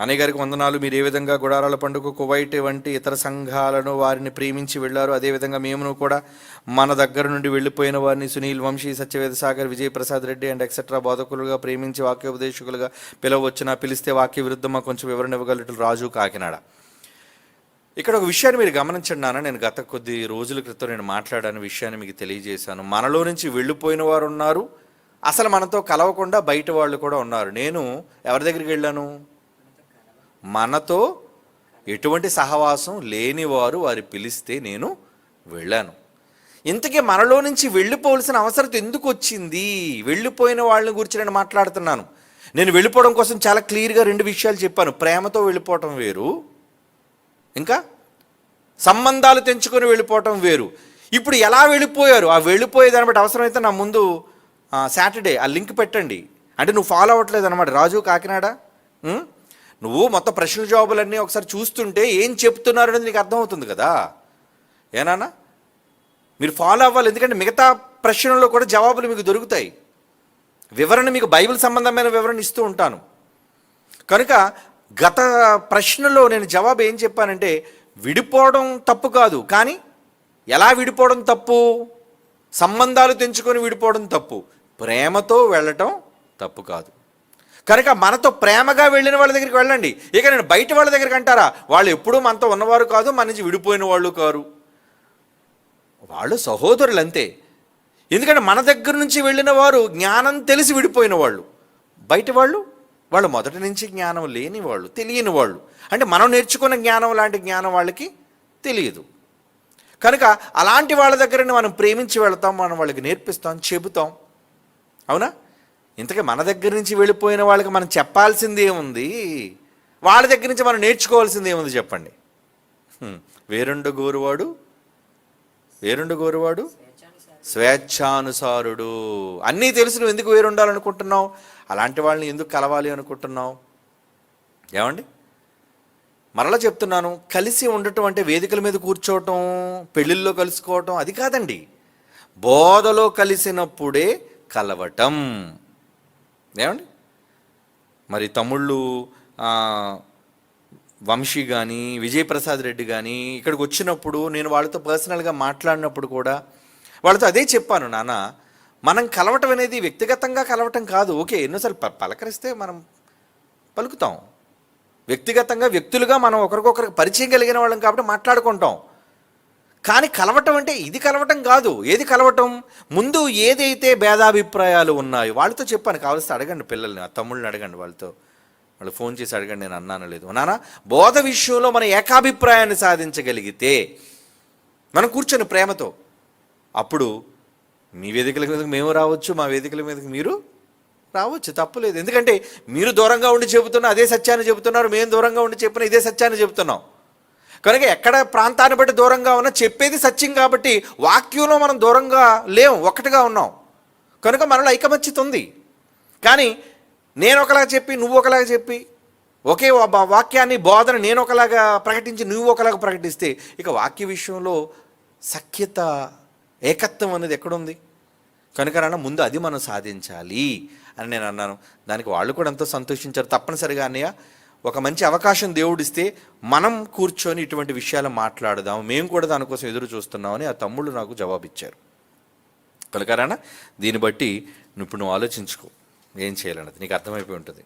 అనే గారికి వందనాలు. మీరు ఏ విధంగా గుడారాల పండుగ కువైట్ వంటి ఇతర సంఘాలను వారిని ప్రేమించి వెళ్ళారు అదేవిధంగా మేమును కూడా మన దగ్గర నుండి వెళ్ళిపోయిన వారిని సునీల్ వంశీ సత్యవేద సాగర్ విజయప్రసాద్ రెడ్డి అండ్ ఎక్సెట్రా బోధకులుగా ప్రేమించి వాక్యోపదేశకులుగా పిలవచ్చునా పిలిస్తే వాక్య విరుద్ధమా కొంచెం వివరణ ఇవ్వగలటు రాజు కాకినాడ. ఇక్కడ ఒక విషయాన్ని మీరు గమనించండి నాన్న. నేను గత కొద్ది రోజుల క్రితం నేను మాట్లాడాను విషయాన్ని మీకు తెలియజేశాను. మనలో నుంచి వెళ్ళిపోయిన వారు ఉన్నారు. అసలు మనతో కలవకుండా బయట వాళ్ళు కూడా ఉన్నారు. నేను ఎవరి దగ్గరికి వెళ్ళాను? మనతో ఎటువంటి సహవాసం లేనివారు వారు పిలిస్తే నేను వెళ్ళాను. ఇంతకీ మనలో నుంచి వెళ్ళిపోవలసిన అవసరం ఎందుకు వచ్చింది? వెళ్ళిపోయిన వాళ్ళని గురించి నేను మాట్లాడుతున్నాను. నేను వెళ్ళిపోవడం కోసం చాలా క్లియర్గా రెండు విషయాలు చెప్పాను. ప్రేమతో వెళ్ళిపోవటం వేరు. ఇంకా సంబంధాలు తెంచుకొని వెళ్ళిపోవటం వేరు. ఇప్పుడు ఎలా వెళ్ళిపోయారు? ఆ వెళ్ళిపోయే దాన్ని బట్టి అవసరమైతే నా ముందు సాటర్డే ఆ లింక్ పెట్టండి. అంటే నువ్వు ఫాలో అవ్వట్లేదు అనమాట రాజు కాకినాడ? నువ్వు మొత్తం ప్రశ్న జవాబులన్నీ ఒకసారి చూస్తుంటే ఏం చెప్తున్నారు అనేది నీకు అర్థమవుతుంది కదా? ఏనానా మీరు ఫాలో అవ్వాలి ఎందుకంటే మిగతా ప్రశ్నల్లో కూడా జవాబులు మీకు దొరుకుతాయి. వివరణ మీకు బైబిల్ సంబంధమైన వివరణ ఇస్తూ ఉంటాను. కనుక గత ప్రశ్నలో నేను జవాబు ఏం చెప్పానంటే విడిపోవడం తప్పు కాదు. కానీ ఎలా విడిపోవడం తప్పు? సంబంధాలు తెంచుకొని విడిపోవడం తప్పు. ప్రేమతో వెళ్ళటం తప్పు కాదు. కనుక మనతో ప్రేమగా వెళ్ళిన వాళ్ళ దగ్గరికి వెళ్ళండి. ఇక నేను బయట వాళ్ళ దగ్గరికి అంటారా? వాళ్ళు ఎప్పుడూ మనతో ఉన్నవారు కాదు మన నుంచి విడిపోయిన వాళ్ళు కారు. వాళ్ళు సహోదరులు అంతే ఎందుకంటే మన దగ్గర నుంచి వెళ్ళిన వారు జ్ఞానం తెలిసి విడిపోయిన వాళ్ళు. బయట వాళ్ళు వాళ్ళు మొదటి నుంచి జ్ఞానం లేని వాళ్ళు తెలియని వాళ్ళు. అంటే మనం నేర్చుకున్న జ్ఞానం లాంటి జ్ఞానం వాళ్ళకి తెలియదు. కనుక అలాంటి వాళ్ళ దగ్గరని మనం ప్రేమించి వెళ్తాం మనం వాళ్ళకి నేర్పిస్తాం చెబుతాం. అవునా? ఇంతకీ మన దగ్గర నుంచి వెళ్ళిపోయిన వాళ్ళకి మనం చెప్పాల్సింది ఏముంది? వాళ్ళ దగ్గర నుంచి మనం నేర్చుకోవాల్సింది ఏముంది చెప్పండి? వేరుండు గోరువాడు? వేరుండు గోరువాడు? స్వేచ్ఛానుసారుడు. అన్నీ తెలుసు నువ్వు ఎందుకు వేరు ఉండాలనుకుంటున్నావు అలాంటి వాళ్ళని ఎందుకు కలవాలి అనుకుంటున్నావు? ఏమండి? మరలా చెప్తున్నాను కలిసి ఉండటం అంటే వేదికల మీద కూర్చోవటం పెళ్ళిళ్ళలో కలుసుకోవటం అది కాదండి. బోధలో కలిసినప్పుడే కలవటం. ఏమండి? మరి తమ్ముళ్ళు వంశీ కానీ విజయప్రసాద్ రెడ్డి కానీ ఇక్కడికి వచ్చినప్పుడు నేను వాళ్ళతో పర్సనల్గా మాట్లాడినప్పుడు కూడా వాళ్ళతో అదే చెప్పాను నాన్న. మనం కలవటం అనేది వ్యక్తిగతంగా కలవటం కాదు. ఓకే ఎన్నోసార్లు ప- పలకరిస్తే మనం పలుకుతాం. వ్యక్తిగతంగా వ్యక్తులుగా మనం ఒకరికొకరికి పరిచయం కలిగిన వాళ్ళం కాబట్టి మాట్లాడుకుంటాం. కానీ కలవటం అంటే ఇది కలవటం కాదు. ఏది కలవటం? ముందు ఏదైతే భేదాభిప్రాయాలు ఉన్నాయో వాళ్ళతో చెప్పాను కావలిస్తే అడగండి పిల్లల్ని ఆ తమ్ముళ్ళని అడగండి వాళ్ళతో. వాళ్ళు ఫోన్ చేసి అడగండి నేను అన్నాను లేదు. నానా బోధ విషయంలో మన ఏకాభిప్రాయాన్ని సాధించగలిగితే మనం కూర్చొని ప్రేమతో అప్పుడు మీ వేదికల మీదకి మేము రావచ్చు మా వేదికల మీదకి మీరు రావచ్చు తప్పులేదు. ఎందుకంటే మీరు దూరంగా ఉండి చెబుతున్న అదే సత్యాన్ని చెబుతున్నారు మేము దూరంగా ఉండి చెప్పిన ఇదే సత్యాన్ని చెబుతున్నాం. కనుక ఎక్కడ ప్రాంతాన్ని బట్టి దూరంగా ఉన్నా చెప్పేది సత్యం కాబట్టి వాక్యంలో మనం దూరంగా లేం ఒక్కటిగా ఉన్నాం. కనుక మనలో ఐకమత్యత ఉంది. కానీ నేను ఒకలాగా చెప్పి నువ్వు ఒకలాగా చెప్పి ఒకే వా- వాక్యాన్ని బోధన నేను ఒకలాగా ప్రకటించి నువ్వు ఒకలాగా ప్రకటిస్తే ఇక వాక్య విషయంలో సఖ్యత ఏకత్వం అనేది ఎక్కడుంది? కనుక నాన్న ముందు అది మనం సాధించాలి అని నేను అన్నాను. దానికి వాళ్ళు కూడా ఎంతో సంతోషించారు. తప్పనిసరిగా అన్నయ్య ఒక మంచి అవకాశం దేవుడిస్తే మనం కూర్చొని ఇటువంటి విషయాలు మాట్లాడదాం. మేము కూడా దానికోసం ఎదురు చూస్తున్నామని ఆ తమ్ముళ్ళు నాకు జవాబిచ్చారు. కనుక దీన్ని బట్టి నువ్వు ఇప్పుడు నువ్వు ఆలోచించుకో. ఏం చేయాలన్నది? నీకు అర్థమైపోయి ఉంటుంది.